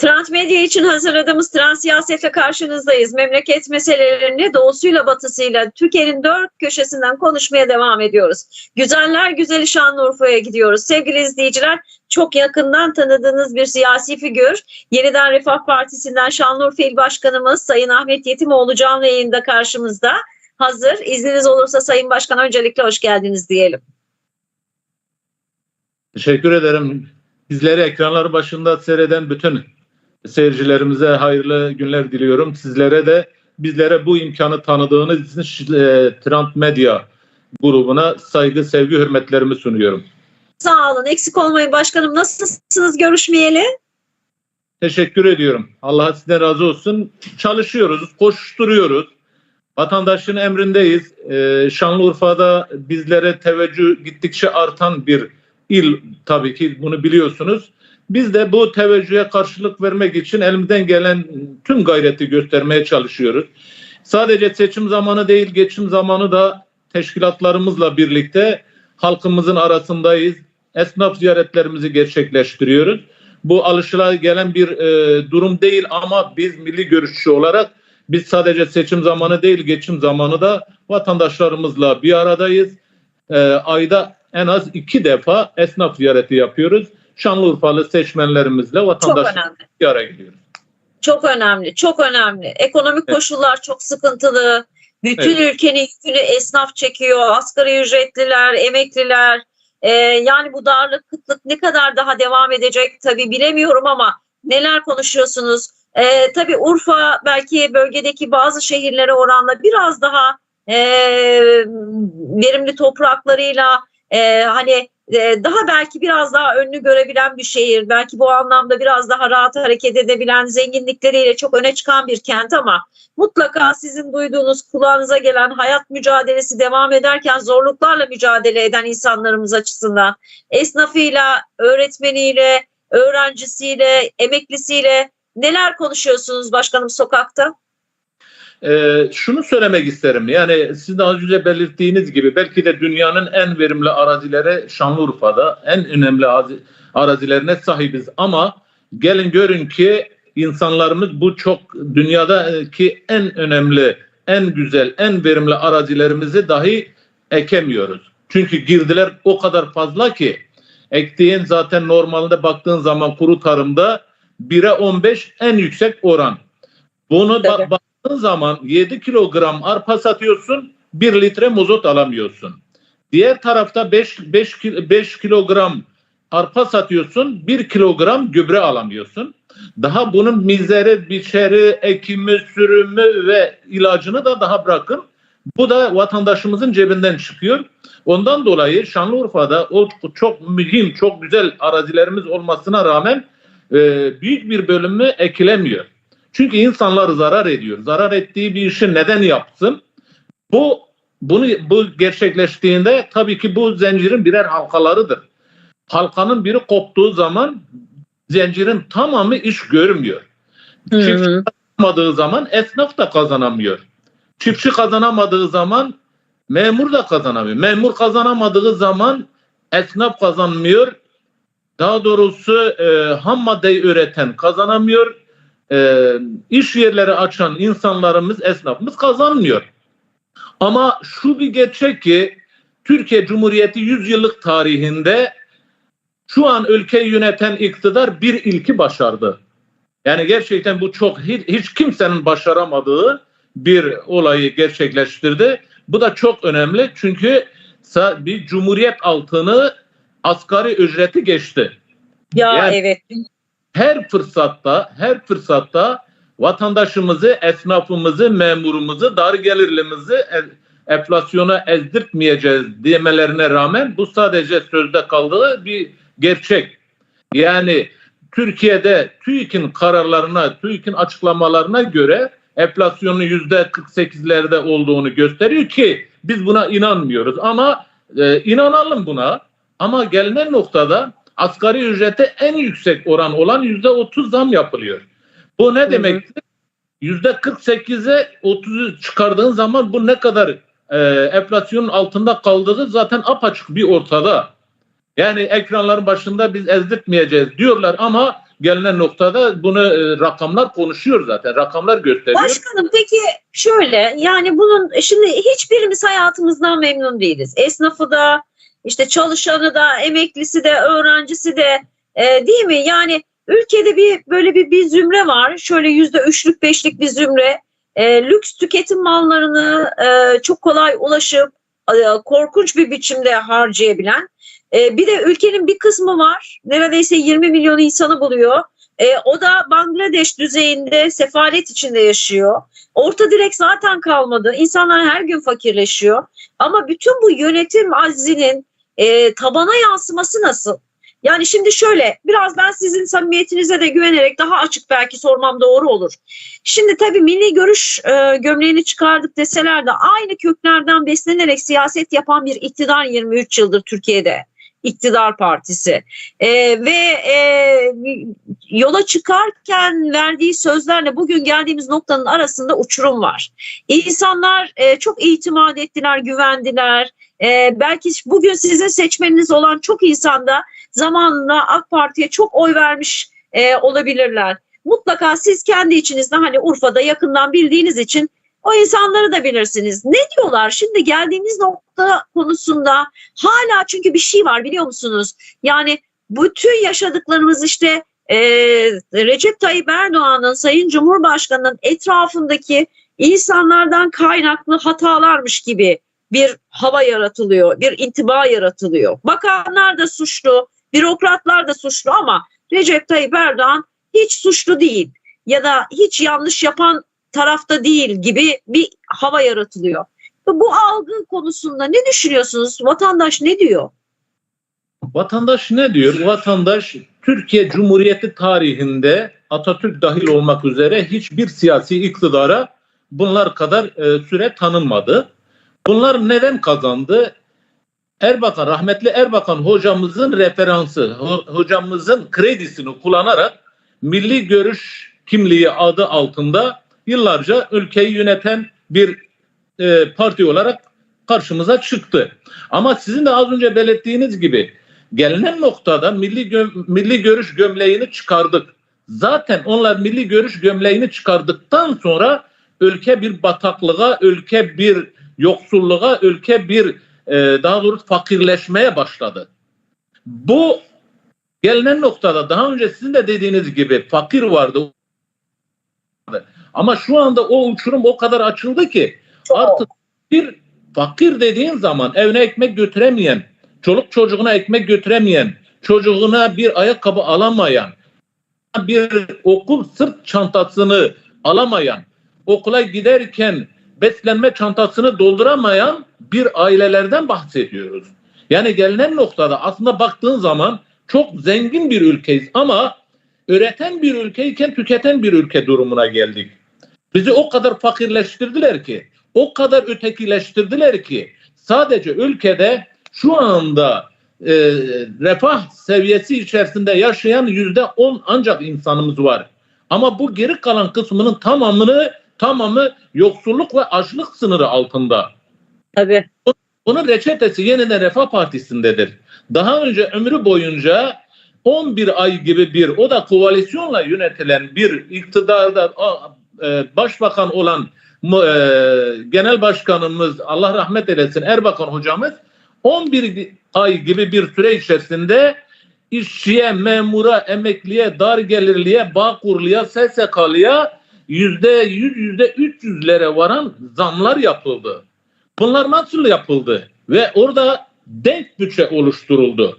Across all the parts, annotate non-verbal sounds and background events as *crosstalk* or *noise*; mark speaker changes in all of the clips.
Speaker 1: Trend Medya için hazırladığımız Trans Siyaset'le karşınızdayız. Memleket meselelerini doğusuyla batısıyla Türkiye'nin dört köşesinden konuşmaya devam ediyoruz. Güzeller güzeli Şanlıurfa'ya gidiyoruz. Sevgili izleyiciler çok yakından tanıdığınız bir siyasi figür. Yeniden Refah Partisi'nden Şanlıurfa İl Başkanımız Sayın Ahmet Yetimoğlu canlı yayında karşımızda. Hazır. İzniniz olursa Sayın Başkan öncelikle hoş geldiniz diyelim.
Speaker 2: Teşekkür ederim. Bizleri ekranları başında seyreden bütün seyircilerimize hayırlı günler diliyorum. Sizlere de bizlere bu imkanı tanıdığınız için e, Trend Medya grubuna saygı, sevgi, hürmetlerimi sunuyorum.
Speaker 1: Sağ olun. Eksik olmayın başkanım. Nasılsınız görüşmeyeli?
Speaker 2: Teşekkür ediyorum. Allah sizden razı olsun. Çalışıyoruz, koşturuyoruz. Vatandaşın emrindeyiz. Ee, Şanlıurfa'da bizlere teveccüh gittikçe artan bir il tabii ki bunu biliyorsunuz. Biz de bu teveccühe karşılık vermek için elimizden gelen tüm gayreti göstermeye çalışıyoruz. Sadece seçim zamanı değil, geçim zamanı da teşkilatlarımızla birlikte halkımızın arasındayız. Esnaf ziyaretlerimizi gerçekleştiriyoruz. Bu alışıla bir e, durum değil ama biz milli görüşçü olarak biz sadece seçim zamanı değil, geçim zamanı da vatandaşlarımızla bir aradayız. E, ayda en az iki defa esnaf ziyareti yapıyoruz. Şanlıurfalı seçmenlerimizle vatandaşlarımızla bir araya gidiyoruz.
Speaker 1: Çok önemli, çok önemli. Ekonomik
Speaker 2: Evet.
Speaker 1: koşullar çok sıkıntılı. Bütün
Speaker 2: Evet.
Speaker 1: ülkenin yükünü esnaf çekiyor. Asgari ücretliler, emekliler. Ee, yani bu darlık, kıtlık ne kadar daha devam edecek tabii bilemiyorum ama neler konuşuyorsunuz? Ee, tabii Urfa belki bölgedeki bazı şehirlere oranla biraz daha ee, verimli topraklarıyla ee, hani e, daha belki biraz daha önünü görebilen bir şehir. Belki bu anlamda biraz daha rahat hareket edebilen zenginlikleriyle çok öne çıkan bir kent ama mutlaka sizin duyduğunuz kulağınıza gelen hayat mücadelesi devam ederken zorluklarla mücadele eden insanlarımız açısından esnafıyla, öğretmeniyle, öğrencisiyle, emeklisiyle neler konuşuyorsunuz başkanım sokakta?
Speaker 2: Ee, şunu söylemek isterim. Yani sizin az önce belirttiğiniz gibi belki de dünyanın en verimli arazileri Şanlıurfa'da. En önemli arazi- arazilerine sahibiz ama gelin görün ki insanlarımız bu çok dünyadaki en önemli, en güzel, en verimli arazilerimizi dahi ekemiyoruz. Çünkü girdiler o kadar fazla ki ektiğin zaten normalde baktığın zaman kuru tarımda 1'e 15 en yüksek oran. Bunu ba- zaman 7 kilogram arpa satıyorsun, 1 litre mazot alamıyorsun. Diğer tarafta 5 5 5 kilogram arpa satıyorsun, 1 kilogram gübre alamıyorsun. Daha bunun mizeri, biçeri, ekimi, sürümü ve ilacını da daha bırakın. Bu da vatandaşımızın cebinden çıkıyor. Ondan dolayı Şanlıurfa'da o çok mühim, çok güzel arazilerimiz olmasına rağmen e, büyük bir bölümü ekilemiyor. Çünkü insanlar zarar ediyor. Zarar ettiği bir işi neden yapsın? Bu bunu bu gerçekleştiğinde tabii ki bu zincirin birer halkalarıdır. Halkanın biri koptuğu zaman zincirin tamamı iş görmüyor. Çiftçi kazanamadığı zaman esnaf da kazanamıyor. Çiftçi kazanamadığı zaman memur da kazanamıyor. Memur kazanamadığı zaman esnaf kazanmıyor. Daha doğrusu e, ham maddeyi üreten kazanamıyor. E, iş yerleri açan insanlarımız, esnafımız kazanmıyor. Ama şu bir gerçek ki Türkiye Cumhuriyeti 100 yıllık tarihinde şu an ülkeyi yöneten iktidar bir ilki başardı. Yani gerçekten bu çok hiç, hiç kimsenin başaramadığı bir olayı gerçekleştirdi. Bu da çok önemli çünkü bir cumhuriyet altını asgari ücreti geçti.
Speaker 1: Ya
Speaker 2: Yani-
Speaker 1: evet.
Speaker 2: Her fırsatta, her fırsatta vatandaşımızı, esnafımızı, memurumuzu, dar gelirlimizi e- enflasyona ezdirtmeyeceğiz demelerine rağmen bu sadece sözde kaldığı bir gerçek. Yani Türkiye'de TÜİK'in kararlarına, TÜİK'in açıklamalarına göre enflasyonun yüzde 48'lerde olduğunu gösteriyor ki biz buna inanmıyoruz. Ama e, inanalım buna. Ama gelinen noktada asgari ücrete en yüksek oran olan yüzde 30 zam yapılıyor. Bu ne demektir? Yüzde 48'e 30'u çıkardığın zaman bu ne kadar e, enflasyonun altında kaldığı zaten apaçık bir ortada. Yani ekranların başında biz ezdirtmeyeceğiz diyorlar ama gelinen noktada bunu e, rakamlar konuşuyor zaten. Rakamlar gösteriyor.
Speaker 1: Başkanım peki şöyle yani bunun şimdi hiçbirimiz hayatımızdan memnun değiliz. Esnafı da işte çalışanı da emeklisi de öğrencisi de e, değil mi? Yani ülkede bir böyle bir, bir zümre var. Şöyle yüzde üçlük beşlik bir zümre. E, lüks tüketim mallarını e, çok kolay ulaşıp e, korkunç bir biçimde harcayabilen. E, bir de ülkenin bir kısmı var. Neredeyse 20 milyon insanı buluyor. E, o da Bangladeş düzeyinde sefalet içinde yaşıyor. Orta direk zaten kalmadı. İnsanlar her gün fakirleşiyor. Ama bütün bu yönetim aczinin e, tabana yansıması nasıl? Yani şimdi şöyle biraz ben sizin samimiyetinize de güvenerek daha açık belki sormam doğru olur. Şimdi tabii milli görüş e, gömleğini çıkardık deseler de aynı köklerden beslenerek siyaset yapan bir iktidar 23 yıldır Türkiye'de iktidar partisi E, ve e, yola çıkarken verdiği sözlerle bugün geldiğimiz noktanın arasında uçurum var. İnsanlar e, çok itimat ettiler, güvendiler. E, belki bugün sizin seçmeniniz olan çok insanda zamanında AK Parti'ye çok oy vermiş e, olabilirler. Mutlaka siz kendi içinizde hani Urfa'da yakından bildiğiniz için o insanları da bilirsiniz. Ne diyorlar? Şimdi geldiğimiz nokta konusunda hala çünkü bir şey var biliyor musunuz? Yani bütün yaşadıklarımız işte e, Recep Tayyip Erdoğan'ın Sayın Cumhurbaşkanı'nın etrafındaki insanlardan kaynaklı hatalarmış gibi bir hava yaratılıyor, bir intiba yaratılıyor. Bakanlar da suçlu, bürokratlar da suçlu ama Recep Tayyip Erdoğan hiç suçlu değil ya da hiç yanlış yapan tarafta değil gibi bir hava yaratılıyor. Bu algı konusunda ne düşünüyorsunuz? Vatandaş ne diyor?
Speaker 2: Vatandaş ne diyor? Vatandaş Türkiye Cumhuriyeti tarihinde Atatürk dahil olmak üzere hiçbir siyasi iktidara bunlar kadar e, süre tanınmadı. Bunlar neden kazandı? Erbakan, rahmetli Erbakan hocamızın referansı, ho- hocamızın kredisini kullanarak milli görüş kimliği adı altında yıllarca ülkeyi yöneten bir e, parti olarak karşımıza çıktı. Ama sizin de az önce belirttiğiniz gibi gelinen noktada milli gö- milli görüş gömleğini çıkardık. Zaten onlar milli görüş gömleğini çıkardıktan sonra ülke bir bataklığa, ülke bir yoksulluğa, ülke bir e, daha doğrusu fakirleşmeye başladı. Bu gelinen noktada daha önce sizin de dediğiniz gibi fakir vardı. Ama şu anda o uçurum o kadar açıldı ki artık bir fakir dediğin zaman evine ekmek götüremeyen, çoluk çocuğuna ekmek götüremeyen, çocuğuna bir ayakkabı alamayan, bir okul sırt çantasını alamayan, okula giderken beslenme çantasını dolduramayan bir ailelerden bahsediyoruz. Yani gelinen noktada aslında baktığın zaman çok zengin bir ülkeyiz ama üreten bir ülkeyken tüketen bir ülke durumuna geldik. Bizi o kadar fakirleştirdiler ki, o kadar ötekileştirdiler ki sadece ülkede şu anda e, refah seviyesi içerisinde yaşayan yüzde on ancak insanımız var. Ama bu geri kalan kısmının tamamını tamamı yoksulluk ve açlık sınırı altında.
Speaker 1: Tabii.
Speaker 2: Bunun reçetesi yeniden Refah Partisi'ndedir. Daha önce ömrü boyunca 11 ay gibi bir o da koalisyonla yönetilen bir iktidarda e, başbakan olan e, genel başkanımız Allah rahmet eylesin Erbakan hocamız 11 ay gibi bir süre içerisinde işçiye, memura, emekliye, dar gelirliye, bağkurluya, SSK'lıya yüzde yüz, yüzde 300'lere varan zamlar yapıldı. Bunlar nasıl yapıldı? Ve orada denk bütçe oluşturuldu.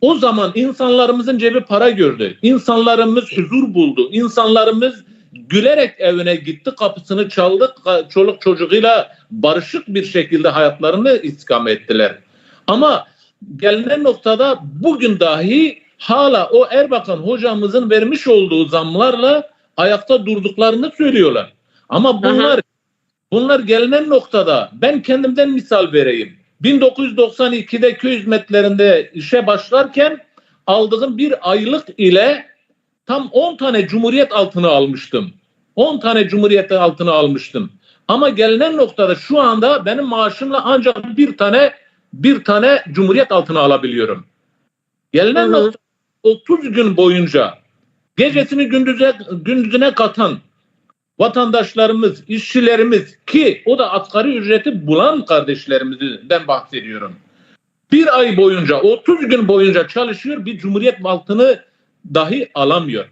Speaker 2: O zaman insanlarımızın cebi para gördü. İnsanlarımız huzur buldu. İnsanlarımız gülerek evine gitti, kapısını çaldı, çoluk çocuğuyla barışık bir şekilde hayatlarını istikamet ettiler. Ama gelinen noktada bugün dahi hala o Erbakan hocamızın vermiş olduğu zamlarla ayakta durduklarını söylüyorlar. Ama bunlar bunlar gelinen noktada ben kendimden misal vereyim. 1992'de köy hizmetlerinde işe başlarken aldığım bir aylık ile tam 10 tane cumhuriyet altını almıştım. 10 tane cumhuriyet altını almıştım. Ama gelinen noktada şu anda benim maaşımla ancak bir tane bir tane cumhuriyet altını alabiliyorum. Gelinen
Speaker 1: Hı hı.
Speaker 2: nokta 30 gün boyunca gecesini gündüze gündüzüne katan vatandaşlarımız, işçilerimiz ki o da asgari ücreti bulan kardeşlerimizden bahsediyorum. Bir ay boyunca, 30 gün boyunca çalışıyor, bir cumhuriyet altını dahi alamıyor.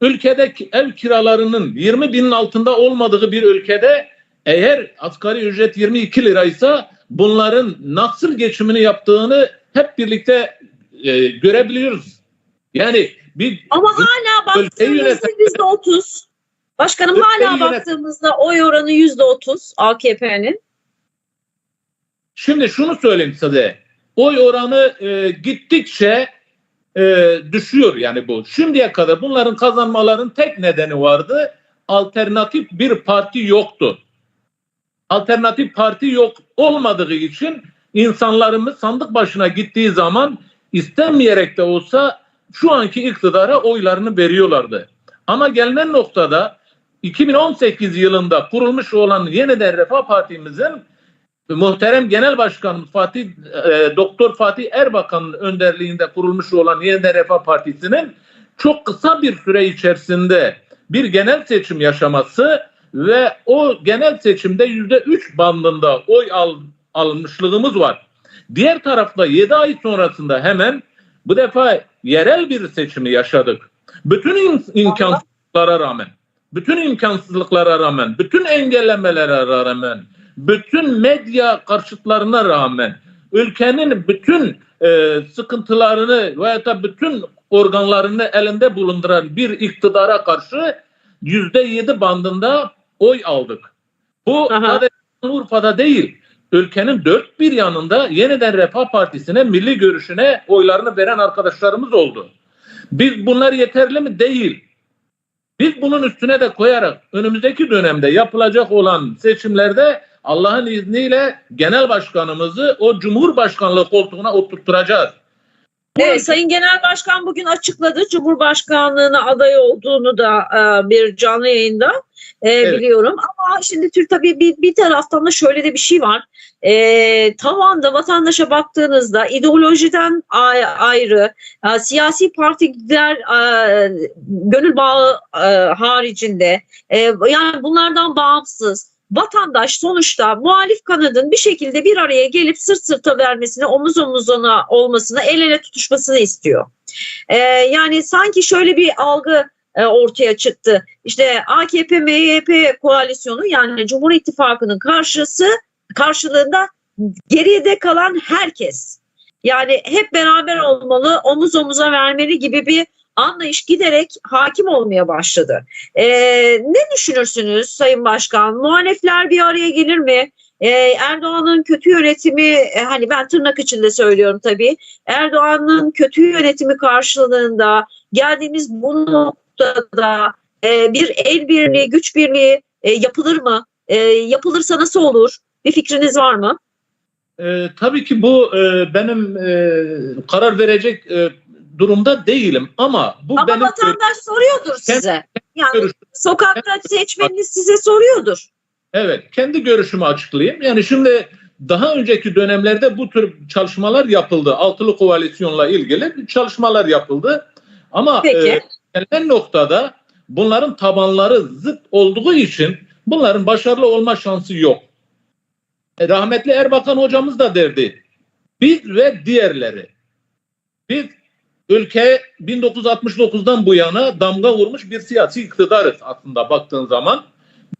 Speaker 2: Ülkede ev kiralarının 20 binin altında olmadığı bir ülkede eğer asgari ücret 22 liraysa bunların nasıl geçimini yaptığını hep birlikte e, görebiliyoruz. Yani bir
Speaker 1: Ama hala baktığımızda yüzde otuz. Başkanım hala baktığımızda oy oranı yüzde otuz AKP'nin.
Speaker 2: Şimdi şunu söyleyeyim size. Oy oranı e, gittikçe e, düşüyor yani bu. Şimdiye kadar bunların kazanmaların tek nedeni vardı. Alternatif bir parti yoktu. Alternatif parti yok olmadığı için insanlarımız sandık başına gittiği zaman istenmeyerek de olsa şu anki iktidara oylarını veriyorlardı. Ama gelinen noktada 2018 yılında kurulmuş olan Yeniden Refah Partimizin muhterem Genel Başkanımız Fatih e, Doktor Fatih Erbakan'ın önderliğinde kurulmuş olan Yeniden Refah Partisi'nin çok kısa bir süre içerisinde bir genel seçim yaşaması ve o genel seçimde yüzde üç bandında oy al, almışlığımız var. Diğer tarafta 7 ay sonrasında hemen bu defa yerel bir seçimi yaşadık. Bütün im- imkansızlıklara rağmen, bütün imkansızlıklara rağmen, bütün engellemelere rağmen, bütün medya karşıtlarına rağmen, ülkenin bütün e, sıkıntılarını veya da bütün organlarını elinde bulunduran bir iktidara karşı yüzde yedi bandında oy aldık. Bu
Speaker 1: Aha.
Speaker 2: sadece Urfa'da değil, ülkenin dört bir yanında yeniden Refah Partisi'ne, milli görüşüne oylarını veren arkadaşlarımız oldu. Biz bunlar yeterli mi? Değil. Biz bunun üstüne de koyarak önümüzdeki dönemde yapılacak olan seçimlerde Allah'ın izniyle genel başkanımızı o cumhurbaşkanlığı koltuğuna oturtturacağız.
Speaker 1: Evet, Sayın Genel Başkan bugün açıkladı Cumhurbaşkanlığına aday olduğunu da e, bir canlı yayında e,
Speaker 2: Evet.
Speaker 1: biliyorum. Ama şimdi Türk tabii bir, bir taraftan da şöyle de bir şey var. E, tavanda vatandaşa baktığınızda ideolojiden ay- ayrı, e, siyasi partiler e, gönül bağı e, haricinde e, yani bunlardan bağımsız vatandaş sonuçta muhalif kanadın bir şekilde bir araya gelip sırt sırta vermesini, omuz omuzuna olmasını, el ele tutuşmasını istiyor. Ee, yani sanki şöyle bir algı e, ortaya çıktı. İşte AKP MHP koalisyonu yani Cumhur İttifakı'nın karşısı karşılığında geride kalan herkes. Yani hep beraber olmalı, omuz omuza vermeli gibi bir anlayış giderek hakim olmaya başladı. Ee, ne düşünürsünüz Sayın Başkan? Muhalefler bir araya gelir mi? Ee, Erdoğan'ın kötü yönetimi, e, hani ben tırnak içinde söylüyorum tabii, Erdoğan'ın kötü yönetimi karşılığında geldiğimiz bu noktada e, bir el birliği, güç birliği e, yapılır mı? E, yapılırsa nasıl olur? Bir fikriniz var mı?
Speaker 2: Ee, tabii ki bu e, benim e, karar verecek e, durumda değilim ama bu
Speaker 1: Ama
Speaker 2: benim
Speaker 1: vatandaş soruyordur size. Yani
Speaker 2: görüşüm.
Speaker 1: sokakta seçmeniniz size soruyordur.
Speaker 2: Evet, kendi görüşümü açıklayayım. Yani şimdi daha önceki dönemlerde bu tür çalışmalar yapıldı. Altılı koalisyonla ilgili çalışmalar yapıldı. Ama
Speaker 1: Peki.
Speaker 2: e, gelinen noktada bunların tabanları zıt olduğu için bunların başarılı olma şansı yok. E, rahmetli Erbakan hocamız da derdi. Biz ve diğerleri. Biz ülke 1969'dan bu yana damga vurmuş bir siyasi iktidarız aslında baktığın zaman.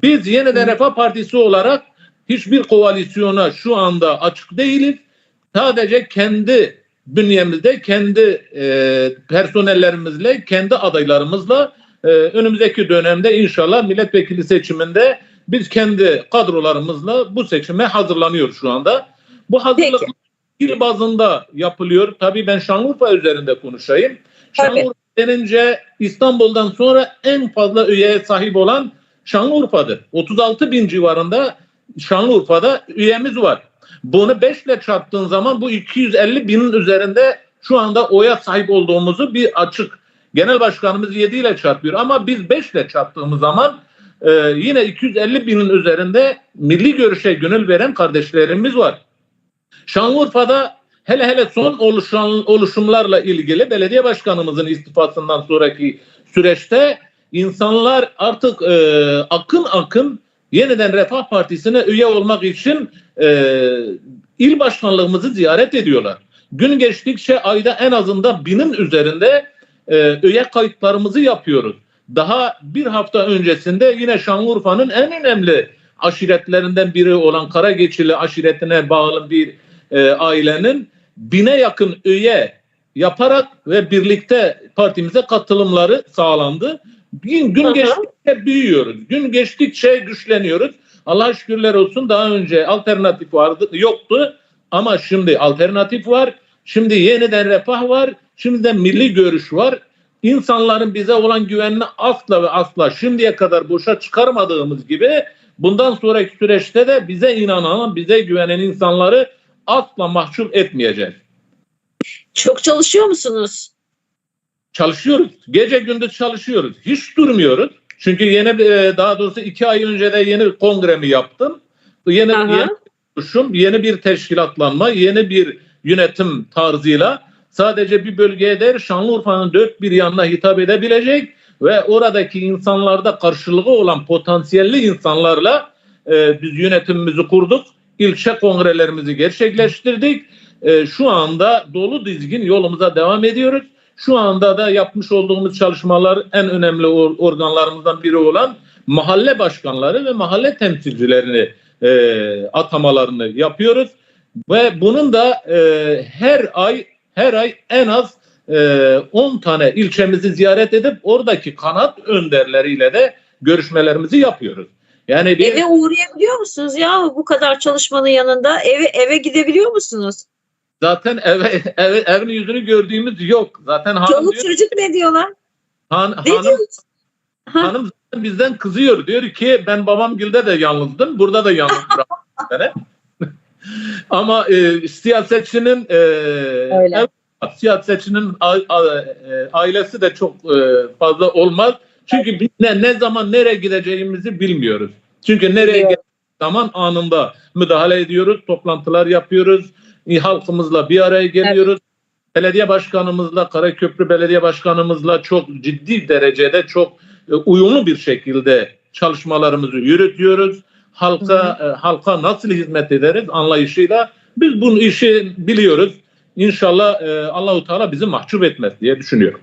Speaker 2: Biz yeniden Refah Partisi olarak hiçbir koalisyona şu anda açık değiliz. Sadece kendi bünyemizde, kendi e, personellerimizle, kendi adaylarımızla e, önümüzdeki dönemde inşallah milletvekili seçiminde biz kendi kadrolarımızla bu seçime hazırlanıyoruz şu anda. Bu hazırlık
Speaker 1: Peki.
Speaker 2: İl bazında yapılıyor. Tabii ben Şanlıurfa üzerinde konuşayım.
Speaker 1: Tabii.
Speaker 2: Şanlıurfa denince İstanbul'dan sonra en fazla üyeye sahip olan Şanlıurfa'dır. 36 bin civarında Şanlıurfa'da üyemiz var. Bunu 5 ile çarptığın zaman bu 250 binin üzerinde şu anda oya sahip olduğumuzu bir açık. Genel başkanımız 7 ile çarpıyor ama biz 5 ile çarptığımız zaman e, yine 250 binin üzerinde milli görüşe gönül veren kardeşlerimiz var. Şanlıurfa'da hele hele son oluşan oluşumlarla ilgili belediye başkanımızın istifasından sonraki süreçte insanlar artık e, akın akın yeniden Refah Partisi'ne üye olmak için e, il başkanlığımızı ziyaret ediyorlar. Gün geçtikçe ayda en azından binin üzerinde e, üye kayıtlarımızı yapıyoruz. Daha bir hafta öncesinde yine Şanlıurfa'nın en önemli aşiretlerinden biri olan Karageçili aşiretine bağlı bir e, ailenin bine yakın üye yaparak ve birlikte partimize katılımları sağlandı. Gün, gün geçtikçe büyüyoruz. Gün geçtikçe güçleniyoruz. Allah şükürler olsun daha önce alternatif vardı yoktu ama şimdi alternatif var. Şimdi yeniden refah var. Şimdi de milli görüş var. İnsanların bize olan güvenini asla ve asla şimdiye kadar boşa çıkarmadığımız gibi bundan sonraki süreçte de bize inanan, bize güvenen insanları asla mahcup etmeyeceğiz.
Speaker 1: Çok çalışıyor musunuz?
Speaker 2: Çalışıyoruz. Gece gündüz çalışıyoruz. Hiç durmuyoruz. Çünkü yeni e, daha doğrusu iki ay önce de yeni kongremi yaptım. Yeni,
Speaker 1: Aha.
Speaker 2: yeni oluşum, yeni bir teşkilatlanma, yeni bir yönetim tarzıyla sadece bir bölgeye değil Şanlıurfa'nın dört bir yanına hitap edebilecek ve oradaki insanlarda karşılığı olan potansiyelli insanlarla e, biz yönetimimizi kurduk. İlçe kongrelerimizi gerçekleştirdik. E, şu anda dolu dizgin yolumuza devam ediyoruz. Şu anda da yapmış olduğumuz çalışmalar en önemli or- organlarımızdan biri olan mahalle başkanları ve mahalle temsilcilerini e, atamalarını yapıyoruz ve bunun da e, her ay her ay en az e, 10 tane ilçemizi ziyaret edip oradaki kanat önderleriyle de görüşmelerimizi yapıyoruz. Yani bir
Speaker 1: Eve uğrayabiliyor musunuz ya bu kadar çalışmanın yanında? Eve eve gidebiliyor musunuz?
Speaker 2: zaten eve, *laughs* eve evin yüzünü gördüğümüz yok. Zaten hanım
Speaker 1: Çoluk
Speaker 2: diyor,
Speaker 1: çocuk ne diyorlar?
Speaker 2: han-
Speaker 1: Ne
Speaker 2: hanım
Speaker 1: diyor? Ha,
Speaker 2: Hanım zaten bizden kızıyor. Diyor ki ben babam gilde de yalnızdım. Burada da yalnız. *laughs* Ama e, siyasetçinin e,
Speaker 1: Öyle.
Speaker 2: ev- siyasetçinin a- a- e, ailesi de çok e, fazla olmaz. Çünkü biz ne, ne zaman nereye gideceğimizi bilmiyoruz. Çünkü nereye gideceğimiz zaman anında müdahale ediyoruz, toplantılar yapıyoruz, e, halkımızla bir araya geliyoruz. Belediye başkanımızla, Karaköprü Belediye Başkanımızla çok ciddi derecede çok e, uyumlu bir şekilde çalışmalarımızı yürütüyoruz. Halka e, halka nasıl hizmet ederiz anlayışıyla biz bu işi biliyoruz. İnşallah e, Allahu Teala bizi mahcup etmez diye düşünüyorum.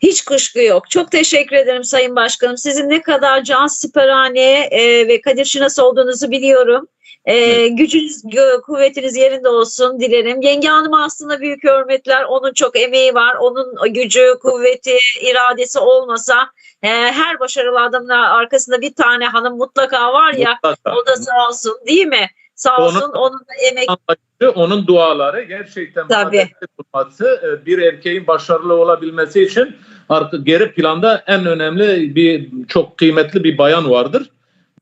Speaker 1: Hiç kuşku yok. Çok teşekkür ederim Sayın Başkanım. Sizin ne kadar can siperhane e, ve Kadir Şinas olduğunuzu biliyorum. E, gücünüz, gö- kuvvetiniz yerinde olsun dilerim. Yenge Hanım'a aslında büyük hürmetler. Onun çok emeği var. Onun gücü, kuvveti, iradesi olmasa e, her başarılı adamın arkasında bir tane hanım mutlaka var ya.
Speaker 2: Mutlaka.
Speaker 1: O da sağ olsun değil mi? Sağ
Speaker 2: Onun-
Speaker 1: olsun. Onun da emek
Speaker 2: Anlayışı, onun duaları gerçekten
Speaker 1: Tabii.
Speaker 2: bulması, e, bir erkeğin başarılı olabilmesi için artık geri planda en önemli bir çok kıymetli bir bayan vardır.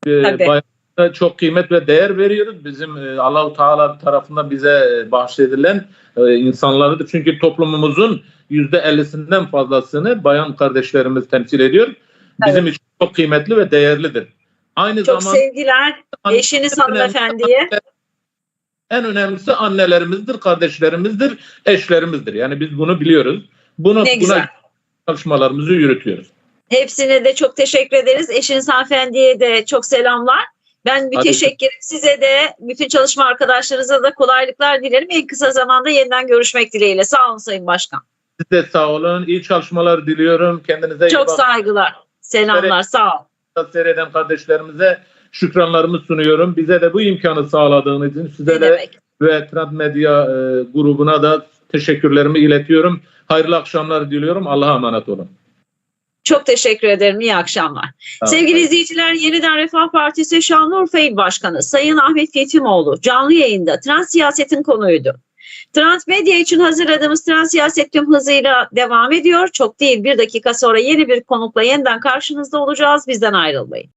Speaker 2: E,
Speaker 1: Tabii.
Speaker 2: bayana çok kıymet ve değer veriyoruz. Bizim e, Allahu Teala tarafından bize bahşedilen insanlarıdır. Çünkü toplumumuzun yüzde ellisinden fazlasını bayan kardeşlerimiz temsil ediyor. Bizim için çok kıymetli ve değerlidir. Aynı
Speaker 1: çok
Speaker 2: zamanda
Speaker 1: sevgiler. Eşiniz hanımefendiye.
Speaker 2: en önemlisi annelerimizdir, kardeşlerimizdir, eşlerimizdir. Yani biz bunu biliyoruz. Bunu
Speaker 1: Ne güzel.
Speaker 2: buna çalışmalarımızı yürütüyoruz.
Speaker 1: Hepsine de çok teşekkür ederiz. Eşiniz hanımefendiye de çok selamlar. Ben müteşekkirim. Size de bütün çalışma arkadaşlarınıza da kolaylıklar dilerim. En kısa zamanda yeniden görüşmek dileğiyle. Sağ olun Sayın Başkan.
Speaker 2: Siz de sağ olun. İyi çalışmalar diliyorum. Kendinize iyi
Speaker 1: Çok
Speaker 2: bakın.
Speaker 1: saygılar. Selamlar. Sağ ol.
Speaker 2: Seyreden kardeşlerimize şükranlarımı sunuyorum. Bize de bu imkanı sağladığınız için size
Speaker 1: Ne
Speaker 2: de
Speaker 1: demek?
Speaker 2: ve Trend Medya e, grubuna da teşekkürlerimi iletiyorum. Hayırlı akşamlar diliyorum. Allah'a emanet olun.
Speaker 1: Çok teşekkür ederim. İyi akşamlar.
Speaker 2: Olun.
Speaker 1: Sevgili izleyiciler, Yeniden Refah Partisi Şanlıurfa İl Başkanı Sayın Ahmet Yetimoğlu canlı yayında trans siyasetin konuydu. Trans medya için hazırladığımız trans siyaset tüm hızıyla devam ediyor. Çok değil bir dakika sonra yeni bir konukla yeniden karşınızda olacağız. Bizden ayrılmayın.